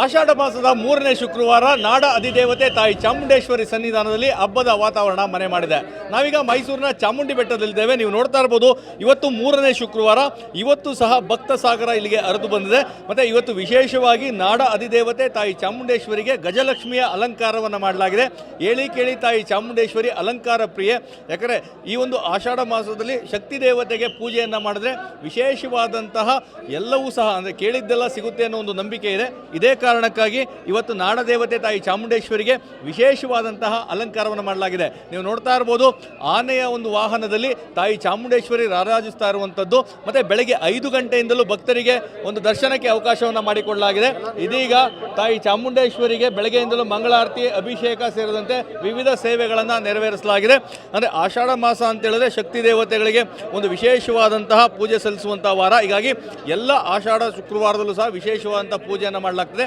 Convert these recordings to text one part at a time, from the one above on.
ಆಷಾಢ ಮಾಸದ ಮೂರನೇ ಶುಕ್ರವಾರ ನಾಡ ಅಧಿದೇವತೆ ತಾಯಿ ಚಾಮುಂಡೇಶ್ವರಿ ಸನ್ನಿಧಾನದಲ್ಲಿ ಹಬ್ಬದ ವಾತಾವರಣ ಮನೆ ಮಾಡಿದೆ. ನಾವೀಗ ಮೈಸೂರಿನ ಚಾಮುಂಡಿ ಬೆಟ್ಟದಲ್ಲಿದ್ದೇವೆ. ನೀವು ನೋಡ್ತಾ ಇರ್ಬೋದು, ಇವತ್ತು ಮೂರನೇ ಶುಕ್ರವಾರ. ಇವತ್ತು ಸಹ ಭಕ್ತ ಸಾಗರ ಇಲ್ಲಿಗೆ ಹರಿದು ಬಂದಿದೆ. ಮತ್ತು ಇವತ್ತು ವಿಶೇಷವಾಗಿ ನಾಡ ಅಧಿದೇವತೆ ತಾಯಿ ಚಾಮುಂಡೇಶ್ವರಿಗೆ ಗಜಲಕ್ಷ್ಮಿಯ ಅಲಂಕಾರವನ್ನು ಮಾಡಲಾಗಿದೆ. ಏಳಿ ಕೇಳಿ ತಾಯಿ ಚಾಮುಂಡೇಶ್ವರಿ ಅಲಂಕಾರ ಪ್ರಿಯ. ಯಾಕಂದರೆ ಈ ಒಂದು ಆಷಾಢ ಮಾಸದಲ್ಲಿ ಶಕ್ತಿ ದೇವತೆಗೆ ಪೂಜೆಯನ್ನು ಮಾಡಿದ್ರೆ ವಿಶೇಷವಾದಂತಹ ಎಲ್ಲವೂ ಸಹ ಅಂದರೆ ಕೇಳಿದ್ದೆಲ್ಲ ಸಿಗುತ್ತೆ ಅನ್ನೋ ಒಂದು ನಂಬಿಕೆ ಇದೆ. ಇದೇ ಕಾರಣಕ್ಕಾಗಿ ಇವತ್ತು ನಾಡದೇವತೆ ತಾಯಿ ಚಾಮುಂಡೇಶ್ವರಿಗೆ ವಿಶೇಷವಾದಂತಹ ಅಲಂಕಾರವನ್ನು ಮಾಡಲಾಗಿದೆ. ನೀವು ನೋಡ್ತಾ ಇರ್ಬೋದು, ಆನೆಯ ಒಂದು ವಾಹನದಲ್ಲಿ ತಾಯಿ ಚಾಮುಂಡೇಶ್ವರಿ ರಾರಾಜಿಸ್ತಾ ಇರುವಂಥದ್ದು ಮತ್ತೆ ಬೆಳಗ್ಗೆ ಐದು ಗಂಟೆಯಿಂದಲೂ ಭಕ್ತರಿಗೆ ಒಂದು ದರ್ಶನಕ್ಕೆ ಅವಕಾಶವನ್ನು ಮಾಡಿಕೊಡಲಾಗಿದೆ. ಇದೀಗ ತಾಯಿ ಚಾಮುಂಡೇಶ್ವರಿಗೆ ಬೆಳಗ್ಗೆಯಿಂದಲೂ ಮಂಗಳಾರತಿ, ಅಭಿಷೇಕ ಸೇರಿದಂತೆ ವಿವಿಧ ಸೇವೆಗಳನ್ನು ನೆರವೇರಿಸಲಾಗಿದೆ. ಅಂದರೆ ಆಷಾಢ ಮಾಸ ಅಂತ ಹೇಳಿದ್ರೆ ಶಕ್ತಿ ದೇವತೆಗಳಿಗೆ ಒಂದು ವಿಶೇಷವಾದಂತಹ ಪೂಜೆ ಸಲ್ಲಿಸುವಂತಹ ವಾರ. ಹೀಗಾಗಿ ಎಲ್ಲ ಆಷಾಢ ಶುಕ್ರವಾರದಲ್ಲೂ ಸಹ ವಿಶೇಷವಾದಂತಹ ಪೂಜೆಯನ್ನು ಮಾಡಲಾಗ್ತದೆ.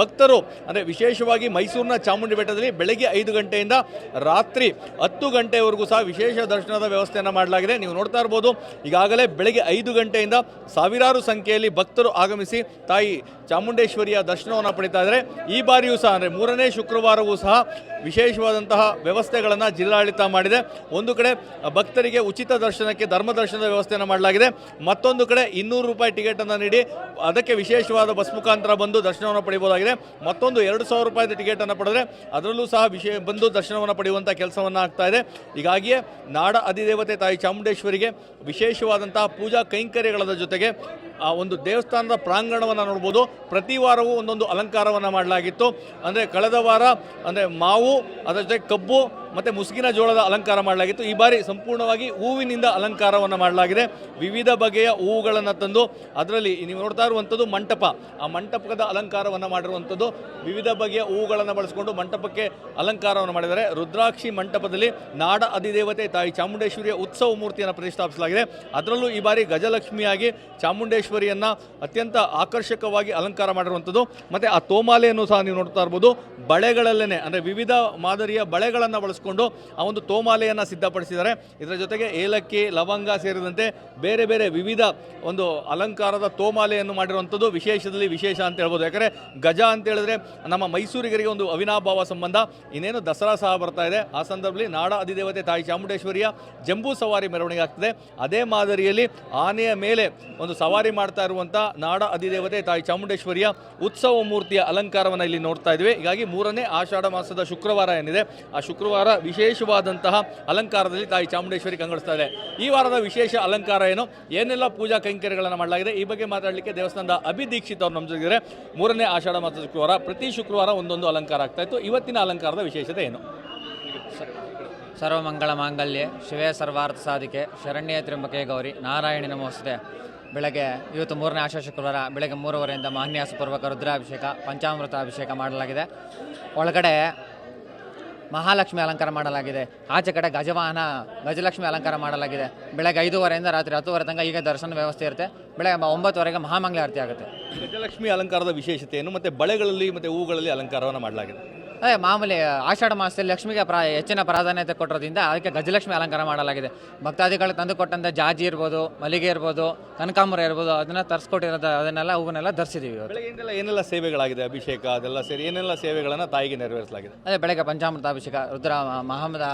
ಭಕ್ತರು, ಅಂದರೆ ವಿಶೇಷವಾಗಿ ಮೈಸೂರಿನ ಚಾಮುಂಡಿ ಬೆಟ್ಟದಲ್ಲಿ ಬೆಳಗ್ಗೆ ಐದು ಗಂಟೆಯಿಂದ ರಾತ್ರಿ ಹತ್ತು ಗಂಟೆವರೆಗೂ ಸಹ ವಿಶೇಷ ದರ್ಶನದ ವ್ಯವಸ್ಥೆಯನ್ನು ಮಾಡಲಾಗಿದೆ. ನೀವು ನೋಡ್ತಾ ಇರ್ಬೋದು, ಈಗಾಗಲೇ ಬೆಳಗ್ಗೆ ಐದು ಗಂಟೆಯಿಂದ ಸಾವಿರಾರು ಸಂಖ್ಯೆಯಲ್ಲಿ ಭಕ್ತರು ಆಗಮಿಸಿ ತಾಯಿ ಚಾಮುಂಡೇಶ್ವರಿಯ ದರ್ಶನವನ್ನು ಪಡಿತಾ ಇದ್ದಾರೆ. ಈ ಬಾರಿಯೂ ಸಹ, ಅಂದರೆ ಮೂರನೇ ಶುಕ್ರವಾರವೂ ಸಹ ವಿಶೇಷವಾದಂತಹ ವ್ಯವಸ್ಥೆಗಳನ್ನು ಜಿಲ್ಲಾಡಳಿತ ಮಾಡಿದೆ. ಒಂದು ಕಡೆ ಭಕ್ತರಿಗೆ ಉಚಿತ ದರ್ಶನಕ್ಕೆ, ಧರ್ಮ ದರ್ಶನದ ವ್ಯವಸ್ಥೆಯನ್ನು ಮಾಡಲಾಗಿದೆ. ಮತ್ತೊಂದು ಕಡೆ ಇನ್ನೂರು ರೂಪಾಯಿ ಟಿಕೆಟನ್ನು ನೀಡಿ ಅದಕ್ಕೆ ವಿಶೇಷವಾದ ಬಸ್ ಮುಖಾಂತರ ಬಂದು ದರ್ಶನವನ್ನು ಪಡೆಯಬಹುದಾಗಿದೆ ಮತ್ತೊಂದು ಎರಡು ಸಾವಿರ ರೂಪಾಯಿದ ಟಿಕೆಟನ್ನು ಪಡೆದರೆ ಅದರಲ್ಲೂ ಸಹ ವಿಷಯ ಬಂದು ದರ್ಶನವನ್ನು ಪಡೆಯುವಂಥ ಕೆಲಸವನ್ನು ಆಗ್ತಾ ಇದೆ. ಹೀಗಾಗಿಯೇ ನಾಡ ಅಧಿದೇವತೆ ತಾಯಿ ಚಾಮುಂಡೇಶ್ವರಿಗೆ ವಿಶೇಷವಾದಂತಹ ಪೂಜಾ ಕೈಂಕರ್ಯಗಳ ಜೊತೆಗೆ, ಆ ಒಂದು ದೇವಸ್ಥಾನದ ಪ್ರಾಂಗಣವನ್ನು ನೋಡ್ಬೋದು. ಪ್ರತಿ ವಾರವೂ ಒಂದೊಂದು ಅಲಂಕಾರವನ್ನು ಮಾಡಲಾಗಿತ್ತು. ಅಂದರೆ ಕಳೆದ ವಾರ, ಅಂದರೆ ಮಾವು, ಅದರ ಜೊತೆ ಕಬ್ಬು ಮತ್ತು ಮುಸುಕಿನ ಜೋಳದ ಅಲಂಕಾರ ಮಾಡಲಾಗಿತ್ತು. ಈ ಬಾರಿ ಸಂಪೂರ್ಣವಾಗಿ ಹೂವಿನಿಂದ ಅಲಂಕಾರವನ್ನು ಮಾಡಲಾಗಿದೆ. ವಿವಿಧ ಬಗೆಯ ಹೂವುಗಳನ್ನು ತಂದು ಅದರಲ್ಲಿ ನೀವು ನೋಡ್ತಾ ಇರುವಂಥದ್ದು ಮಂಟಪ. ಆ ಮಂಟಪದ ಅಲಂಕಾರವನ್ನು ಮಾಡಿರುವಂಥದ್ದು ವಿವಿಧ ಬಗೆಯ ಹೂವುಗಳನ್ನು ಬಳಸಿಕೊಂಡು ಮಂಟಪಕ್ಕೆ ಅಲಂಕಾರವನ್ನು ಮಾಡಿದ್ದಾರೆ. ರುದ್ರಾಕ್ಷಿ ಮಂಟಪದಲ್ಲಿ ನಾಡ ಅಧಿದೇವತೆ ತಾಯಿ ಚಾಮುಂಡೇಶ್ವರಿಯ ಉತ್ಸವ ಮೂರ್ತಿಯನ್ನು ಪ್ರತಿಷ್ಠಾಪಿಸಲಾಗಿದೆ. ಅದರಲ್ಲೂ ಈ ಬಾರಿ ಗಜಲಕ್ಷ್ಮಿಯಾಗಿ ಚಾಮುಂಡೇಶ್ವರಿಯನ್ನು ಅತ್ಯಂತ ಆಕರ್ಷಕವಾಗಿ ಅಲಂಕಾರ ಮಾಡಿರುವಂಥದ್ದು ಮತ್ತು ಆ ತೋಮಾಲೆಯನ್ನು ಸಹ ನೀವು ನೋಡ್ತಾ ಇರ್ಬೋದು. ಬಳೆಗಳಲ್ಲೇ ಅಂದರೆ ವಿವಿಧ ಮಾದರಿಯ ಬಳೆಗಳನ್ನು ಬಳಸ್ಕೊಂಡು ಆ ಒಂದು ತೋಮಾಲೆಯನ್ನು ಸಿದ್ಧಪಡಿಸಿದ್ದಾರೆ. ಇದರ ಜೊತೆಗೆ ಏಲಕ್ಕಿ, ಲವಂಗ ಸೇರಿದಂತೆ ಬೇರೆ ಬೇರೆ ವಿವಿಧ ಒಂದು ಅಲಂಕಾರದ ತೋಮಾಲೆಯನ್ನು ಮಾಡಿರುವಂಥದ್ದು ವಿಶೇಷದಲ್ಲಿ ವಿಶೇಷ ಅಂತ ಹೇಳ್ಬೋದು. ಯಾಕಂದರೆ ಗಜ ಅಂತ ಹೇಳಿದ್ರೆ ನಮ್ಮ ಮೈಸೂರಿಗರಿಗೆ ಒಂದು ಅವಿನಾಭಾವ ಸಂಬಂಧ. ಇನ್ನೇನು ದಸರಾ ಸಹ ಬರ್ತಾ ಇದೆ. ಆ ಸಂದರ್ಭದಲ್ಲಿ ನಾಡ ಅಧಿದೇವತೆ ತಾಯಿ ಚಾಮುಂಡೇಶ್ವರಿಯ ಜಂಬೂ ಸವಾರಿ ಮೆರವಣಿಗೆ ಆಗ್ತದೆ. ಅದೇ ಮಾದರಿಯಲ್ಲಿ ಆನೆಯ ಮೇಲೆ ಒಂದು ಸವಾರಿ ಮಾಡ್ತಾ ಇರುವಂಥ ನಾಡ ಅಧಿದೇವತೆ ತಾಯಿ ಚಾಮುಂಡೇಶ್ವರಿಯ ಉತ್ಸವ ಮೂರ್ತಿಯ ಅಲಂಕಾರವನ್ನು ಇಲ್ಲಿ ನೋಡ್ತಾ ಇದ್ವಿ. ಹೀಗಾಗಿ ಮೂರನೇ ಆಷಾಢ ಮಾಸದ ಶುಕ್ರವಾರ ಏನಿದೆ? ಆ ಶುಕ್ರವಾರ ವಿಶೇಷವಾದಂತಹ ಅಲಂಕಾರದಲ್ಲಿ ತಾಯಿ ಚಾಮುಂಡೇಶ್ವರಿ ಕಂಗೊಳಿಸ್ತಾ ಇದೆ. ಈ ವಾರದ ವಿಶೇಷ ಅಲಂಕಾರ ಏನು? ಏನೆಲ್ಲ ಪೂಜಾ ಕೈಂಕರ್ಯಗಳನ್ನು ಮಾಡಲಾಗಿದೆ? ಈ ಬಗ್ಗೆ ಮಾತಾಡಲಿಕ್ಕೆ ದೇವಸ್ಥಾನದ ಅಭಿ ದೀಕ್ಷಿತ್ ಅವರು ನಮ್ಮ ಜೊತೆಗಿದ್ದಾರೆ. ಮೂರನೇ ಆಷಾಢ ಮಾಸದ ಶುಕ್ರವಾರ, ಪ್ರತಿ ಶುಕ್ರವಾರ ಒಂದೊಂದು ಅಲಂಕಾರ ಆಗ್ತಾ ಇತ್ತು. ಇವತ್ತಿನ ಅಲಂಕಾರದ ವಿಶೇಷತೆ ಏನು? ಸರ್ವಮಂಗಳ ಮಾಂಗಲ್ಯ, ಶಿವೇ ಸರ್ವಾರ್ಥ ಸಾಧಿಕೆ, ಶರಣ್ಯ ತ್ರಿಂಬಕೆ ಗೌರಿ ನಾರಾಯಣಿ ನಮೋಸ್ತೆ ಬೆಳಗ್ಗೆ ಇವತ್ತು ಮೂರನೇ ಆಶಾ ಶುಕ್ರವಾರ, ಬೆಳಗ್ಗೆ ಮೂರುವರೆಯಿಂದ ಮಹನ್ಯಾಸಪೂರ್ವಕ ರುದ್ರಾಭಿಷೇಕ ಪಂಚಾಮೃತ ಅಭಿಷೇಕ ಮಾಡಲಾಗಿದೆ. ಒಳಗಡೆ ಮಹಾಲಕ್ಷ್ಮಿ ಅಲಂಕಾರ ಮಾಡಲಾಗಿದೆ. ಆಚೆ ಕಡೆ ಗಜವಾಹನ, ಗಜಲಕ್ಷ್ಮಿ ಅಲಂಕಾರ ಮಾಡಲಾಗಿದೆ. ಬೆಳಗ್ಗೆ ಐದೂವರೆಯಿಂದ ರಾತ್ರಿ ಹತ್ತುವರೆ ತನಕ ಈಗ ದರ್ಶನ ವ್ಯವಸ್ಥೆ ಇರುತ್ತೆ. ಬೆಳಗ್ಗೆ ಒಂಬತ್ತುವರೆಗೆ ಮಹಾಮಂಗಳಾರತಿ ಆಗುತ್ತೆ. ಗಜಲಕ್ಷ್ಮಿ ಅಲಂಕಾರದ ವಿಶೇಷತೆಯನ್ನು ಮತ್ತು ಬಳೆಗಳಲ್ಲಿ, ಮತ್ತು ಹೂಗಳಲ್ಲಿ ಅಲಂಕಾರವನ್ನು ಮಾಡಲಾಗಿದೆ. ಅದೇ ಮಾಮೂಲಿ ಆಷಾಢ ಮಾಸದಲ್ಲಿ ಲಕ್ಷ್ಮಿಗೆ ಪ್ರಾ ಹೆಚ್ಚಿನ ಪ್ರಾಧಾನ್ಯತೆ ಕೊಟ್ಟಿರೋದ್ರಿಂದ ಅದಕ್ಕೆ ಗಜಲಕ್ಷ್ಮಿ ಅಲಂಕಾರ ಮಾಡಲಾಗಿದೆ. ಭಕ್ತಾದಿಗಳು ತಂದು ಕೊಟ್ಟಂಥ ಜಾಜಿ ಇರ್ಬೋದು ಮಲ್ಲಿಗೆ ಇರ್ಬೋದು ಕನಕಾಂಬರ ಇರ್ಬೋದು ಅದನ್ನ ತರಿಸ್ಕೊಟ್ಟಿರೋದು ಅದನ್ನೆಲ್ಲ ಹೂವನ್ನೆಲ್ಲ ಬೆಳಗ್ಗೆಯಿಂದೆಲ್ಲ ಏನೆಲ್ಲ ಸೇವೆಗಳಾಗಿದೆ? ಅಭಿಷೇಕ ಅದೆಲ್ಲ ಸೇರಿ ಏನೆಲ್ಲ ಸೇವೆಗಳನ್ನು ತಾಯಿಗೆ ನೆರವೇರಿಸಲಾಗಿದೆ? ಅದೇ ಬೆಳಗ್ಗೆ ಪಂಚಾಮೃತ ಅಭಿಷೇಕ ರುದ್ರ ಮಹಾಮದ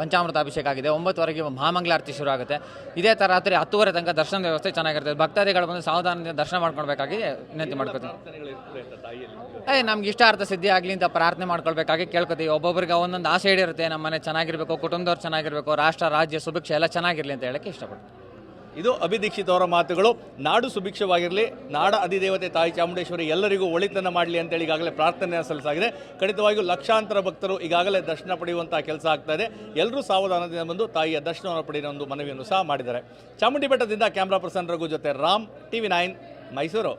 ಪಂಚಾಮೃತ ಅಭಿಷೇಕ ಆಗಿದೆ. ಒಂಬತ್ತುವರೆಗೆ ಮಹಾಮಂಗಳಾರತಿ ಶುರು ಆಗುತ್ತೆ. ಇದೇ ಥರ ರಾತ್ರಿ ಹತ್ತುವರೆ ತನಕ ದರ್ಶನ ವ್ಯವಸ್ಥೆ ಚೆನ್ನಾಗಿರುತ್ತೆ. ಭಕ್ತಾದಿಗಳು ಬಂದು ಸಾವಧಾನದಿಂದ ದರ್ಶನ ಮಾಡ್ಕೊಳ್ಬೇಕಾಗಿ ವಿನಂತಿ ಮಾಡ್ಕೊತೀವಿ ಏ ನಮ್ಗೆ ಇಷ್ಟಾರ್ಥ ಸಿದ್ಧಿ ಆಗಲಿ ಅಂತ ಪ್ರಾರ್ಥನೆ ಮಾಡ್ಕೊಳ್ಬೇಕಾಗಿ ಕೇಳ್ಕೊತೀವಿ. ಒಬ್ಬೊಬ್ಬರಿಗೆ ಒಂದೊಂದು ಆಸೆ ಇಡಿರುತ್ತೆ ನಮ್ಮ ಮನೆ ಚೆನ್ನಾಗಿರಬೇಕು, ಕುಟುಂಬದವ್ರು ಚೆನ್ನಾಗಿರಬೇಕು, ರಾಷ್ಟ್ರ, ರಾಜ್ಯ ಸುಭಿಕ್ಷೆ ಎಲ್ಲ ಚೆನ್ನಾಗಿರಲಿ ಅಂತ ಹೇಳಕ್ಕೆ ಇಷ್ಟಪಡ್ತೀನಿ. ಇದು ಅಭಿದೀಕ್ಷಿತ ಅವರ ಮಾತುಗಳು. ನಾಡು ಸುಭಿಕ್ಷವಾಗಿರಲಿ, ನಾಡ ಅಧಿದೇವತೆ ತಾಯಿ ಚಾಮುಂಡೇಶ್ವರಿ ಎಲ್ಲರಿಗೂ ಒಳಿತನ್ನು ಮಾಡಲಿ ಅಂತೇಳಿ ಈಗಾಗಲೇ ಪ್ರಾರ್ಥನೆ ಸಲ್ಲಿಸಾಗಿದೆ ಖಂಡಿತವಾಗಿಯೂ ಲಕ್ಷಾಂತರ ಭಕ್ತರು ಈಗಾಗಲೇ ದರ್ಶನ ಪಡೆಯುವಂಥ ಕೆಲಸ ಆಗ್ತಾ ಇದೆ. ಎಲ್ಲರೂ ಸಾವಧಾನದಿಂದ ಬಂದು ತಾಯಿಯ ದರ್ಶನವನ್ನು ಪಡೆಯುವ ಒಂದು ಮನವಿಯನ್ನು ಸಹ ಮಾಡಿದ್ದಾರೆ. ಚಾಮುಂಡಿ ಬೆಟ್ಟದಿಂದ ಕ್ಯಾಮ್ರಾ ಪರ್ಸನ್ ರಘು ಜೊತೆ ರಾಮ್, ಟಿವಿ ನೈನ್, ಮೈಸೂರು.